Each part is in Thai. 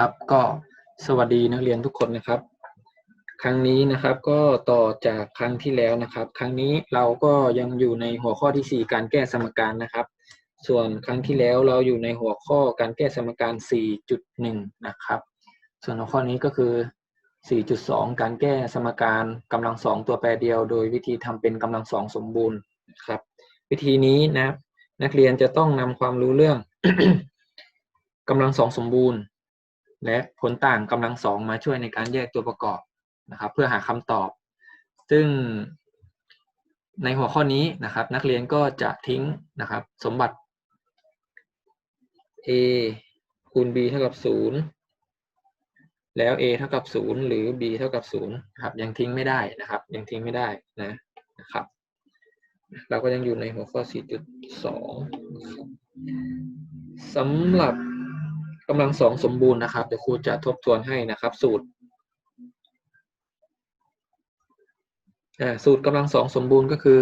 ครับ ก็สวัสดีนักเรียนทุกคนนะครับ ครั้งนี้นะครับก็ต่อจากครั้งที่แล้วนะครับ ครั้งนี้เราก็ยังอยู่ในหัวข้อที่ 4 การแก้สมการนะครับ ส่วนครั้งที่แล้วเราอยู่ในหัวข้อการแก้สมการ 4.1 นะครับ ส่วนหัวข้อนี้ก็คือ 4.2 การแก้สมการกำลังสองตัวแปรเดียว โดยวิธีทำเป็นกำลังสองสมบูรณ์ครับ วิธีนี้นะนักเรียนจะต้องนำความรู้เรื่องกำลังสองสมบูรณ์ และผลต่างกำลังสองมาช่วยในการแยกตัวประกอบนะครับ เพื่อหาคำตอบ ซึ่งในหัวข้อนี้นะครับ นักเรียนก็จะทิ้งนะครับ สมบัติ a คูณ b เท่ากับศูนย์แล้ว a เท่ากับศูนย์หรือ b เท่ากับศูนย์นะครับยังทิ้งไม่ได้นะครับ ยังทิ้งไม่ได้นะนะครับ เราก็ยังอยู่ในหัวข้อ 4.2สำหรับ กำลังสองสมบูรณ์นะครับ เดี๋ยวครูจะทบทวนให้นะครับ สูตรสูตรกำลังสองสมบูรณ์ก็คือ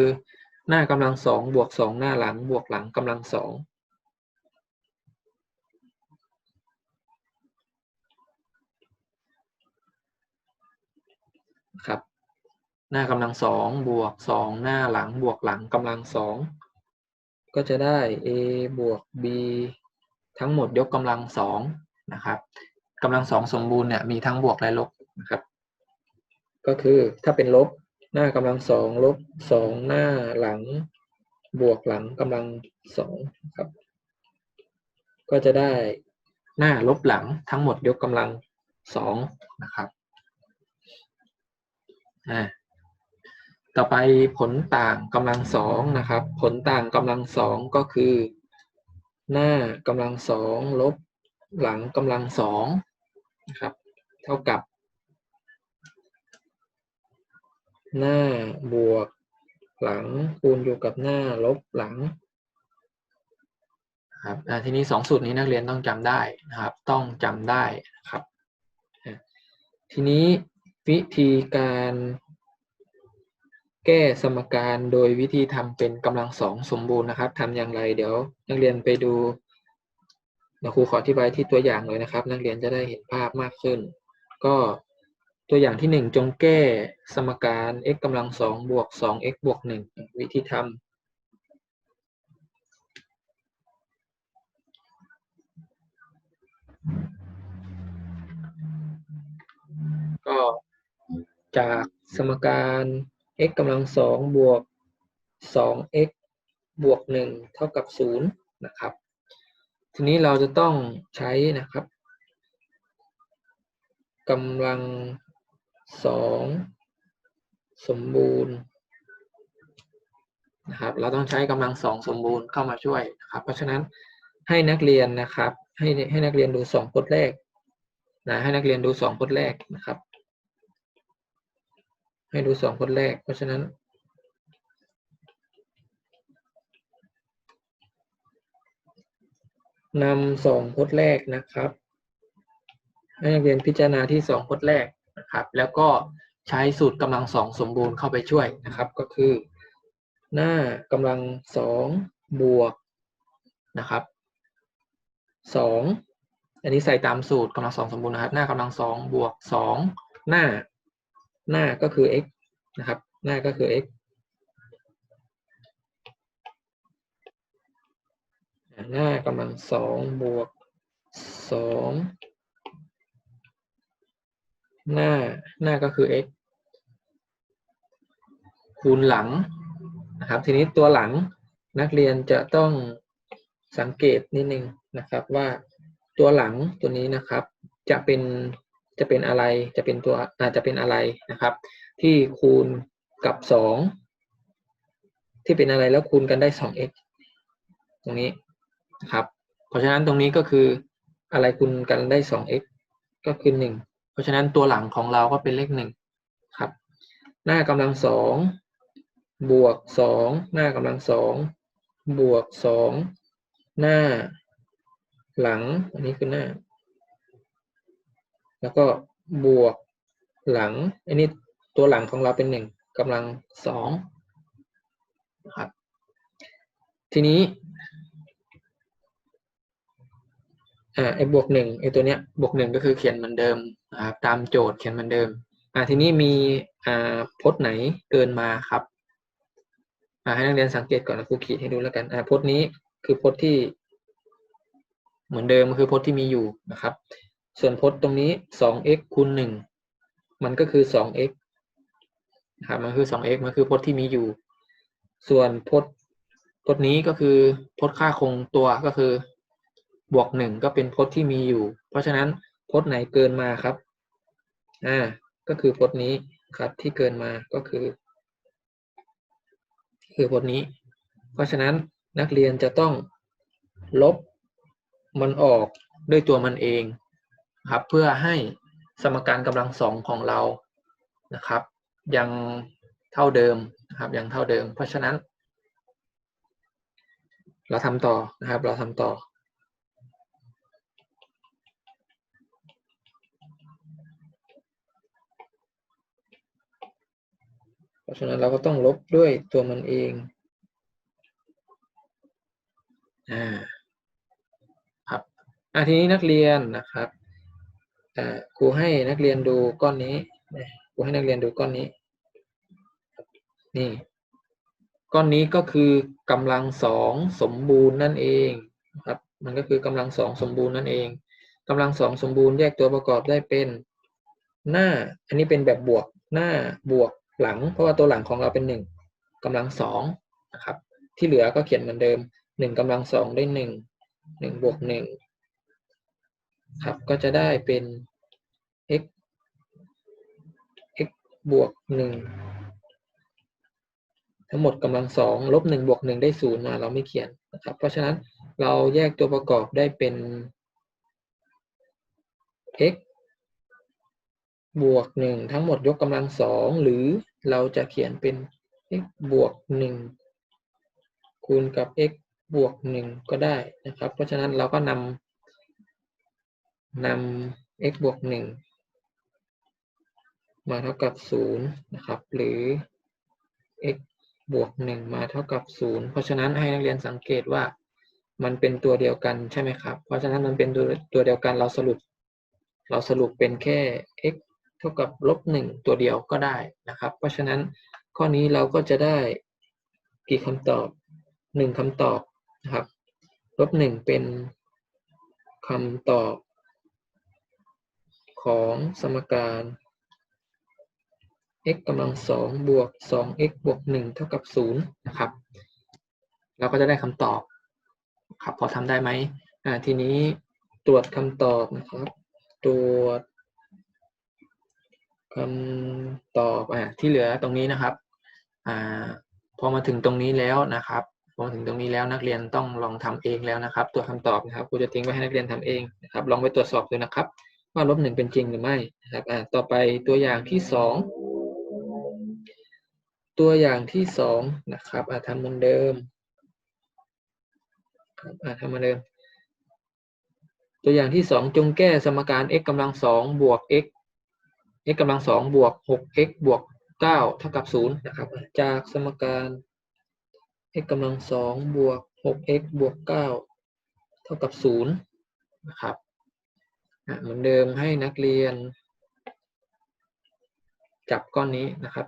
หน้ากำลังสองบวกสองหน้าหลังบวกหลังกำลังสองครับ หน้ากำลังสองบวกสองหน้าหลังบวกหลังกำลังสองก็จะได้ a บวก b ทั้งหมดยกกำลังสองนะครับกำลังสองสมบูรณ์เนี่ยมีทั้งบวกและลบนะครับ ก็คือถ้าเป็นลบหน้ากำลังสองลบสองหน้าหลังบวกหลังกำลังสองครับ ก็จะได้หน้าลบหลังทั้งหมดยกกำลังสองนะครับอ่าต่อไปผลต่างกำลังสองนะครับ ผลต่างกำลังสองก็คือ หน้ากำลังสองลบหลังกำลังสองนะครับ เท่ากับ หน้าบวกหลังคูณอยู่กับหน้าลบหลังครับทีนี้สองสูตรนี้นักเรียนต้องจำได้นะครับ ต้องจำได้นะครับ ทีนี้วิธีการ แก้สมการโดยวิธีทำเป็นกำลังสองสมบูรณ์นะครับทำอย่างไรเดี๋ยว นักเรียนไปดูเดี๋ยวครูขออธิบายที่ตัวอย่างเลยนะครับ นักเรียนจะได้เห็นภาพมากขึ้น ก็ตัวอย่างที่หนึ่งจงแก้สมการ x กำลังสองบวกสอง x บวกหนึ่งวิธีทำก็จากสมการ x กำลังสองบวกสอง x บวกหนึ่งเท่ากับศูนย์นะครับ ทีนี้เราจะต้องใช้นะครับกำลังสองสมบูรณ์นะครับ เราต้องใช้กำลังสองสมบูรณ์เข้ามาช่วยนะครับ เพราะฉะนั้นให้นักเรียนนะครับ ให้ให้นักเรียนดูสองพจน์แรกนะให้นักเรียนดูสองพจน์แรกนะครับ ให้ดูสองพจน์แรก เพราะฉะนั้น นำสองพจน์แรกนะครับ ให้นักเรียนพิจารณาที่สองพจน์แรกนะครับ แล้วก็ใช้สูตรกำลังสองสมบูรณ์เข้าไปช่วยนะครับ ก็คือ หน้ากำลังสองบวกนะครับสองอันนี้ใส่ตามสูตรกำลังสองสมบูรณ์นะครับ หน้ากำลังสองบวกสองหน้า หน้าก็คือ x นะครับ หน้าก็คือ x หน้ากำลังสองบวกสองหน้าหน้าก็คือ x คูณหลังนะครับ ทีนี้ตัวหลังนักเรียนจะต้องสังเกตนิดนึงนะครับว่าตัวหลังตัวนี้นะครับ จะเป็น จะเป็นอะไรจะเป็นตัวอาจจะเป็นอะไรนะครับ ที่คูณกับสองที่เป็นอะไรแล้วคูณกันได้สอง x ตรงนี้นะครับ เพราะฉะนั้นตรงนี้ก็คืออะไรคูณกันได้สอง x ก็คือหนึ่งเพราะฉะนั้นตัวหลังของเราก็เป็นเลขหนึ่งครับ หน้ากำลังสองบวกสองหน้ากำลังสองบวกสองหน้า หลัง อันนี้คือหน้า แล้วก็บวกหลังอันนี้ตัวหลังของเราเป็นหนึ่งกำลังสองครับทีนี้อ่าไอ้บวกหนึ่งไอ้ตัวเนี้ยบวกหนึ่งก็คือเขียนเหมือนเดิมนะครับตามโจทย์เขียนเหมือนเดิมอ่าทีนี้มีอ่าพจน์ไหนเกินมาครับอ่าให้นักเรียนสังเกตก่อนนะครูขีดให้ดูแล้วกันอ่าพจน์นี้คือพจน์ที่เหมือนเดิมคือพจน์ที่มีอยู่นะครับ ส่วนพจน์ตรงนี้สอง x คูณหนึ่งมันก็คือสอง x นะครับ มันคือสอง x มันคือพจน์ที่มีอยู่ ส่วนพจน์พจน์นี้ก็คือพจน์ค่าคงตัวก็คือบวกหนึ่งก็เป็นพจน์ที่มีอยู่ เพราะฉะนั้นพจน์ไหนเกินมาครับ อ่า ก็คือพจน์นี้ครับที่เกินมาก็คือ คือพจน์นี้ เพราะฉะนั้นนักเรียนจะต้องลบมันออกด้วยตัวมันเอง ครับเพื่อให้สมการกำลังสองของเรานะครับ ยังเท่าเดิมนะครับยังเท่าเดิม เพราะฉะนั้น เราทำต่อนะครับเราทำต่อ เพราะฉะนั้นเราก็ต้องลบด้วยตัวมันเองอ่าครับอ่าทีนี้นักเรียนนะครับ ครูให้นักเรียนดูก้อนนี้ครูให้นักเรียนดูก้อนนี้ นี่ ก้อนนี้ก็คือกำลังสองสมบูรณ์นั่นเองครับ มันก็คือกำลังสองสมบูรณ์นั่นเองกำลังสองสมบูรณ์แยกตัวประกอบได้เป็น หน้า อันนี้เป็นแบบบวก หน้าบวกหลัง เพราะว่าตัวหลังของเราเป็นหนึ่งกำลังสองนะครับ ที่เหลือก็เขียนเหมือนเดิมหนึ่งกำลังสองได้หนึ่งหนึ่งบวกหนึ่ง ครับ ก็จะได้เป็น x x บวกหนึ่งทั้งหมดกำลังสองลบหนึ่งบวกหนึ่งได้ศูนย์มาเราไม่เขียนนะครับ เพราะฉะนั้นเราแยกตัวประกอบได้เป็น x บวกหนึ่งทั้งหมดยกกำลังสองหรือเราจะเขียนเป็น x บวกหนึ่งคูณกับ x บวกหนึ่งก็ได้นะครับ เพราะฉะนั้นเราก็นำ นำ x บวกหนึ่งมาเท่ากับศูนย์นะครับ หรือ x บวกหนึ่งมาเท่ากับศูนย์เพราะฉะนั้นให้นักเรียนสังเกตว่ามันเป็นตัวเดียวกันใช่ไหมครับ เพราะฉะนั้นมันเป็นตัวตัวเดียวกันเราสรุป เราสรุปเป็นแค่ x เท่ากับลบหนึ่งตัวเดียวก็ได้นะครับ เพราะฉะนั้นข้อนี้เราก็จะได้กี่คำตอบหนึ่งคำตอบนะครับลบหนึ่งเป็นคำตอบ ของสมการ x กำลังสองบวกสอง x บวกหนึ่งเท่ากับศูนย์นะครับ เราก็จะได้คำตอบครับพอทำได้ไหมอ่าทีนี้ตรวจคำตอบนะครับ ตรวจคำตอบอ่าที่เหลือตรงนี้นะครับอ่าพอมาถึงตรงนี้แล้วนะครับพอมาถึงตรงนี้แล้วนักเรียนต้องลองทำเองแล้วนะครับ ตัวคำตอบนะครับครูจะทิ้งไว้ให้นักเรียนทำเองนะครับ ลองไปตรวจสอบดูนะครับ ว่าลบหนึ่งเป็นจริงหรือไม่นะครับอ่าต่อไปตัวอย่างที่สองตัวอย่างที่สองนะครับอ่าทำเหมือนเดิมครับอ่าทำเหมือนเดิม ตัวอย่างที่สองจงแก้สมการ x กำลังสองบวก x x กำลังสองบวกหก x บวกเก้าเท่ากับศูนะครับ จากสมการ x กำลังสองบวกหก x บวกเก้าเท่ากับศูนะครับ เหมือนเดิมให้นักเรียน จับก้อนนี้นะครับ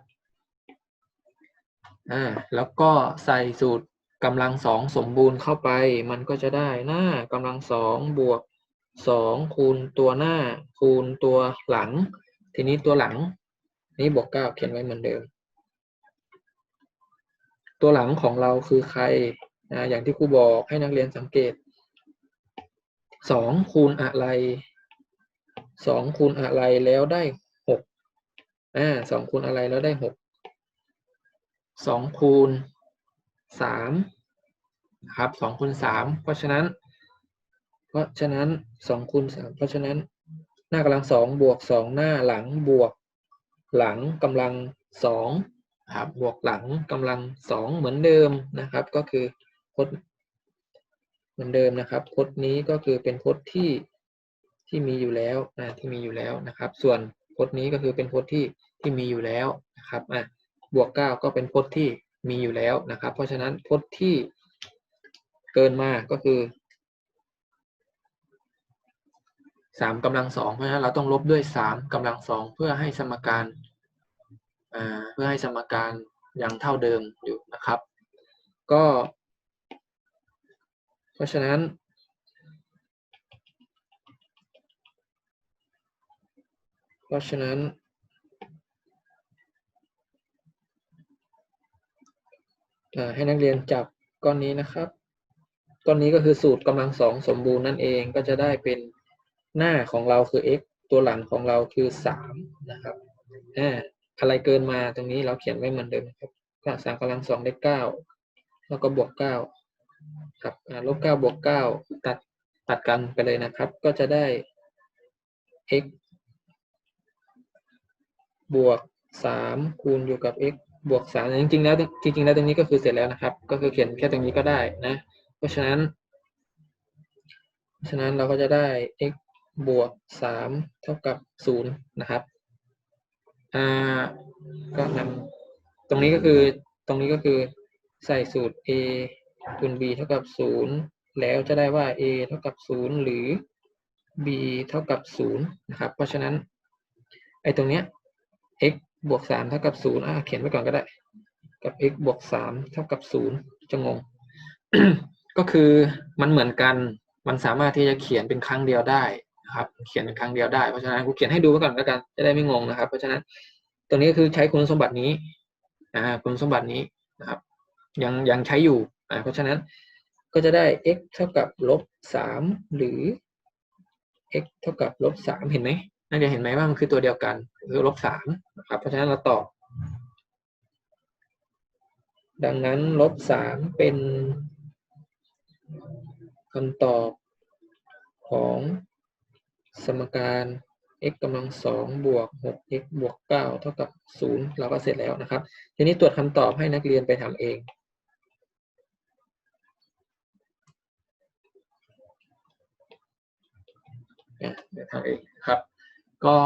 อ่าแล้วก็ใส่สูตรกำลังสองสมบูรณ์เข้าไป มันก็จะได้หน้ากำลังสองบวกสองคูณตัวหน้า คูณตัวหลัง ทีนี้ตัวหลัง นี่บวกเก้าเขียนไว้เหมือนเดิม ตัวหลังของเราคือใครนะอย่างที่ครูบอกให้นักเรียนสังเกตสองคูณอะไร สองคูณอะไรแล้วได้หกอ่าสองคูณอะไรแล้วได้หกสองคูณสามครับสองคูณสามเพราะฉะนั้น เพราะฉะนั้นสองคูณสามเพราะฉะนั้นหน้ากำลังสองบวกสองหน้าหลังบวก หลังกำลังสองครับบวกหลังกำลังสองเหมือนเดิมนะครับ ก็คือพจน์เหมือนเดิมนะครับพจน์นี้ก็คือเป็นพจน์ที่ ที่มีอยู่แล้วนะที่มีอยู่แล้วนะครับ ส่วนพจน์นี้ก็คือเป็นพจน์ที่ที่มีอยู่แล้วนะครับอะบวกเก้าก็เป็นพจน์ที่มีอยู่แล้วนะครับ เพราะฉะนั้นพจน์ที่เกินมาก็คือสามกำลังสองเพราะฉะนั้นเราต้องลบด้วยสามกำลังสองเพื่อให้สมการอ่าเพื่อให้สมการยังเท่าเดิมอยู่นะครับ ก็ เพราะฉะนั้น เพราะฉะนั้นให้นักเรียนจับก้อนนี้นะครับ ก้อนนี้ก็คือสูตรกำลังสองสมบูรณ์นั่นเองก็จะได้เป็นหน้าของเราคือ x ตัวหลังของเราคือสามนะครับอ่าอะไรเกินมาตรงนี้เราเขียนไว้เหมือนเดิมครับก็สามกำลังสองได้เก้าแล้วก็บวกเก้าครับลบเก้าบวกเก้าตัดตัดกันไปเลยนะครับ ก็จะได้ x บวกสามคูณอยู่กับ x บวกสามจริงๆแล้วจริงๆแล้วตรงนี้ก็คือเสร็จแล้วนะครับ ก็คือเขียนแค่ตรงนี้ก็ได้นะ เพราะฉะนั้นเพราะฉะนั้นเราก็จะได้ x บวกสามเท่ากับศูนย์นะครับอ่าก็นำตรงนี้ก็คือตรงนี้ก็คือใส่สูตร a คูณ b เท่ากับศูนย์แล้วจะได้ว่า a เท่ากับศูนย์หรือ b เท่ากับศูนย์นะครับ เพราะฉะนั้นไอ้ตรงเนี้ย x บวกสามเท่ากับศูนย์อะเขียนไว้ก่อนก็ได้ กับ x บวกสามเท่ากับศูนย์จะงง ก็คือมันเหมือนกันมันสามารถที่จะเขียนเป็นครั้งเดียวได้นะครับ เขียนเป็นครั้งเดียวได้เพราะฉะนั้นกูเขียนให้ดูไว้ก่อนแล้วกันจะได้ไม่งงนะครับ เพราะฉะนั้นตรงนี้ก็คือใช้คุณสมบัตินี้อ่าคุณสมบัตินี้นะครับ ยังยังใช้อยู่อ่าเพราะฉะนั้นก็จะได้ x เท่ากับลบสามหรือ x เท่ากับลบสามเห็นไหม นักเรียนเห็นไหมว่ามันคือตัวเดียวกัน คือลบสามนะครับ เพราะฉะนั้นเราตอบ ดังนั้นลบสามเป็นคำตอบของสมการ x กำลังสองบวกหก x บวกเก้าเท่ากับศูนย์เราก็เสร็จแล้วนะครับ ทีนี้ตรวจคำตอบให้นักเรียนไปทำเองเดี๋ยวทำเองครับ ก็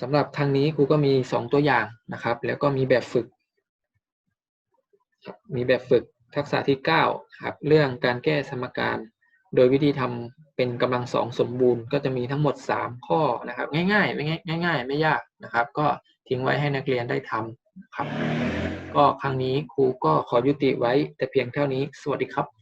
สำหรับทางนี้ครูก็มีสองตัวอย่างนะครับ แล้วก็มีแบบฝึก มีแบบฝึกทักษะที่เก้าครับเรื่องการแก้สมการ โดยวิธีทำเป็นกำลังสองสมบูรณ์ ก็จะมีทั้งหมดสามข้อนะครับ ง่ายๆไม่ง่ายง่ายๆ ไม่ยากนะครับ ก็ทิ้งไว้ให้นักเรียนได้ทำครับ ก็ครั้งนี้ครูก็ขอยุติไว้แต่เพียงเท่านี้สวัสดีครับ